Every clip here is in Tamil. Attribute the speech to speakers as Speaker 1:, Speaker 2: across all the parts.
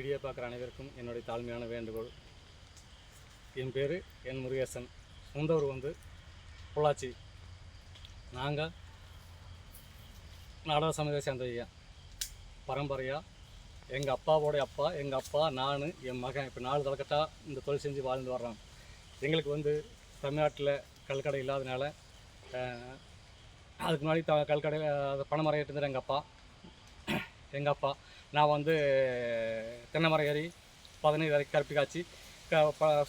Speaker 1: வீடியோ பார்க்குற அனைவருக்கும் என்னுடைய தாழ்மையான வேண்டுகோள். என் பேர் என் முருகேசன். சொந்தவர் வந்து பொள்ளாச்சி. நாங்கள் நாடக சமூகத்தை சேர்ந்தவையா பரம்பரையாக எங்கள் அப்பாவோடைய அப்பா எங்கள் அப்பா நான் என் மகன். இப்போ நாலு தலைக்கட்டாக இந்த தொழில் செஞ்சு வாழ்ந்து வர்றோம். எங்களுக்கு வந்து தமிழ்நாட்டில் கல்கடை இல்லாதனால அதுக்கு முன்னாடி த கல்கடை அஹ், பனைமரம் ஏற்றிருந்தார் எங்கள் அப்பா. எங்கள் அப்பா நான் வந்து தென்னை மரம் ஏறி பதினைந்து வரைக்கும் கருப்பி காய்ச்சி க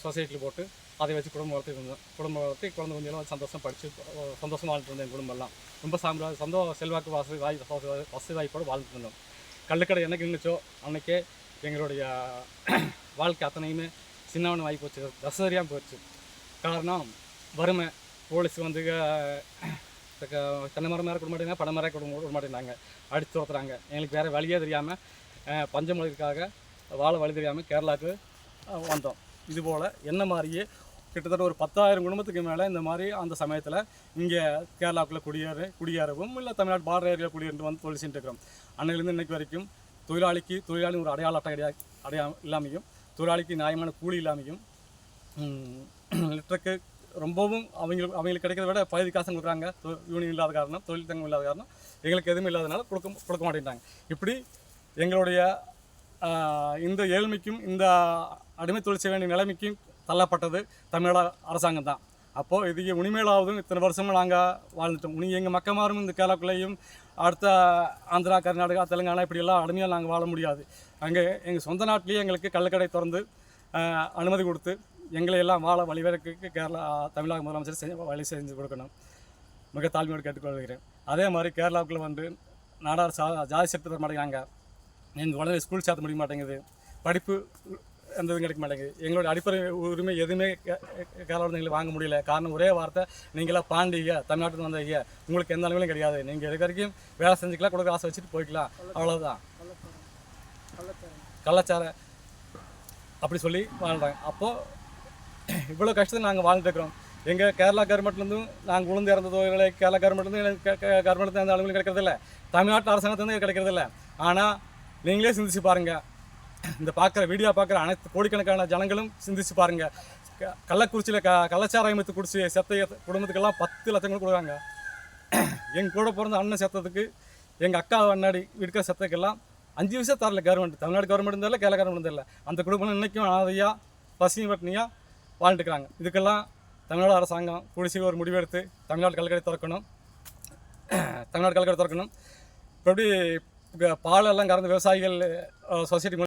Speaker 1: சொசைட்டியில் போட்டு அதை வச்சு குடும்பம் வளர்த்துட்டு இருந்தோம் குடும்பம் வளர்த்து குழந்தை கொஞ்சம் சந்தோஷம் படித்து சந்தோஷமாக வாழ்ந்துட்டு இருந்தேன் என் குடும்பம்லாம் ரொம்ப சாம்பிரா சந்தோ செல்வாக்கு வசதி வாய் வசதி- வசதி வாய்ப்போடு வாழ்ந்துட்டு இருந்தோம். கள்ளுக்கடை என்னைக்கு நின்றுச்சோ அன்னைக்கே எங்களுடைய வாழ்க்கை அத்தனையுமே சின்னவனு வாங்கி போச்சு. தசரியாக போச்சு காரணம் வறுமை போலீஸ் வந்து க- தென்னை மரம் மேலே கொடுக்க மாட்டேங்க பனை மரம் கொடுக்க விட மாட்டேங்கிறாங்க அடித்து துரத்துறாங்க. எங்களுக்கு வேறு வழியே தெரியாமல் பஞ்சமொழிக்காக வாழ வழி தெரியாமல் கேரளாவுக்கு வந்தோம். இதுபோல் என்ன மாதிரியே கிட்டத்தட்ட ஒரு பத்தாயிரம் குடும்பத்துக்கு மேலே இந்த மாதிரி அந்த சமயத்தில் இங்கே கேரளாவுக்குள்ளே குடியேற குடியேறவும் இல்லை தமிழ்நாடு பார்டர் ஏரியா குடியேறிட்டு வந்து தொழில் செஞ்சுருக்கிறோம் அன்னையிலேருந்து இன்னைக்கு வரைக்கும் தொழிலாளிக்கு தொழிலாளி ஒரு அடையாள அட்டை கிடையாது அடையா இல்லாமையும் தொழிலாளிக்கு நியாயமான கூலி இல்லாமையும் லிட்டருக்கு ரொம்பவும் அவங்களுக்கு அவங்களுக்கு கிடைக்கிறத விட பகுதி காசு கொடுக்குறாங்க. யூனியன் இல்லாத காரணம் தொழில் தங்கம் இல்லாத காரணம். எங்களுக்கு எதுவும் இல்லாதனால கொடுக்க கொடுக்க மாட்டேங்கிறாங்க இப்படி எங்களுடைய இந்த ஏழ்மைக்கும் இந்த அடிமை தொழில் செய்ய வேண்டிய நிலைமைக்கும் தள்ளப்பட்டது தமிழக அரசாங்கம் தான். அப்போது இது உனிமேலாவதும் இத்தனை வருஷமும் நாங்கள் வாழ்ந்துட்டோம். உனி எங்கள் மக்கமாரும் இந்த கேரளாக்குள்ளேயும் அடுத்த ஆந்திரா கர்நாடகா தெலுங்கானா இப்படியெல்லாம் அடிமையாக நாங்கள் வாழ முடியாது. அங்கே எங்கள் சொந்த நாட்டிலேயே எங்களுக்கு கள்ளக்கடை திறந்து அனுமதி கொடுத்து எங்களை எல்லாம் வாழ வழிவகுக்கு கேரளா தமிழக முதலமைச்சர் செஞ்சு வழி செஞ்சு கொடுக்கணும். மிக தாழ்மையோடு கேட்டுக்கொள்கிறேன். அதே மாதிரி கேரளாவுக்குள்ள வந்து நாடார் சா ஜாதி சேர்த்து தர மாட்டேங்கிறாங்க எங்கள் குழந்தை ஸ்கூல் சேர்த்த முடிய மாட்டேங்குது. படிப்பு எந்த இதுவும் கிடைக்க மாட்டேங்குது. எங்களோட அடிப்படை உரிமை எதுவுமே கேரளாவில் எங்களுக்கு வாங்க முடியல. காரணம் ஒரே வார்த்தை நீங்களாம் பாண்டிங்க தமிழ்நாட்டுக்கு வந்தீங்க. உங்களுக்கு எந்த அளவிலும் கிடையாது. நீங்கள் இது வரைக்கும் வேலை செஞ்சுக்கலாம் கொடுக்க ஆசை வச்சுட்டு போய்க்கலாம். அவ்வளோதான் கள்ளச்சார அப்படி சொல்லி வாழ்றாங்க. அப்போது இவ்வளோ கஷ்டத்தை நாங்கள் வாழ்ந்துட்டுருக்கிறோம் எங்கள் கேரளா கவர்மெண்ட்லேருந்தும் நாங்கள் உளுந்து இறந்ததோ இல்லை கேரளா கவர்மெண்ட்லேருந்து கவர்மெண்ட்லேருந்து அந்த அளவுக்கு கிடைக்கிறதில்ல தமிழ்நாட்டு அரசாங்கத்துலேருந்து கிடைக்கிறதில்ல ஆனால் நீங்களே சிந்திச்சு பாருங்கள் இந்த பார்க்குற வீடியோ பார்க்குற அனைத்து கோடிக்கணக்கான ஜனங்களும் சிந்திச்சு பாருங்கள் க- கள்ளக்குறிச்சியில் க கலாச்சார அமைத்து குடிச்சு செத்த குடும்பத்துக்கெல்லாம் பத்து லட்சம் கொடுக்குறாங்க. எங்கள் கூட பிறந்த அண்ணன் செத்ததுக்கு எங்கள் அக்கா அண்ணாடி இருக்கிற செத்ததுக்கெல்லாம் அஞ்சு வருஷம் தரல கவர்மெண்ட் தமிழ்நாடு கவர்மெண்ட் தெரியல கேரளா கவர்மெண்ட் தெரியல அந்த குடும்பம் இன்னைக்கும் அனாதையாக பசியும் பட்டினியாக வாழ்ந்துக்கிறாங்க. இதுக்கெல்லாம் தமிழ்நாடு அரசாங்கம் குடிசி ஒரு முடிவெடுத்து தமிழ்நாடு கல்கடை திறக்கணும். தமிழ்நாடு கல்கரை திறக்கணும். இப்படி பாலெல்லாம் கறந்து விவசாயிகள் சொசைட்டி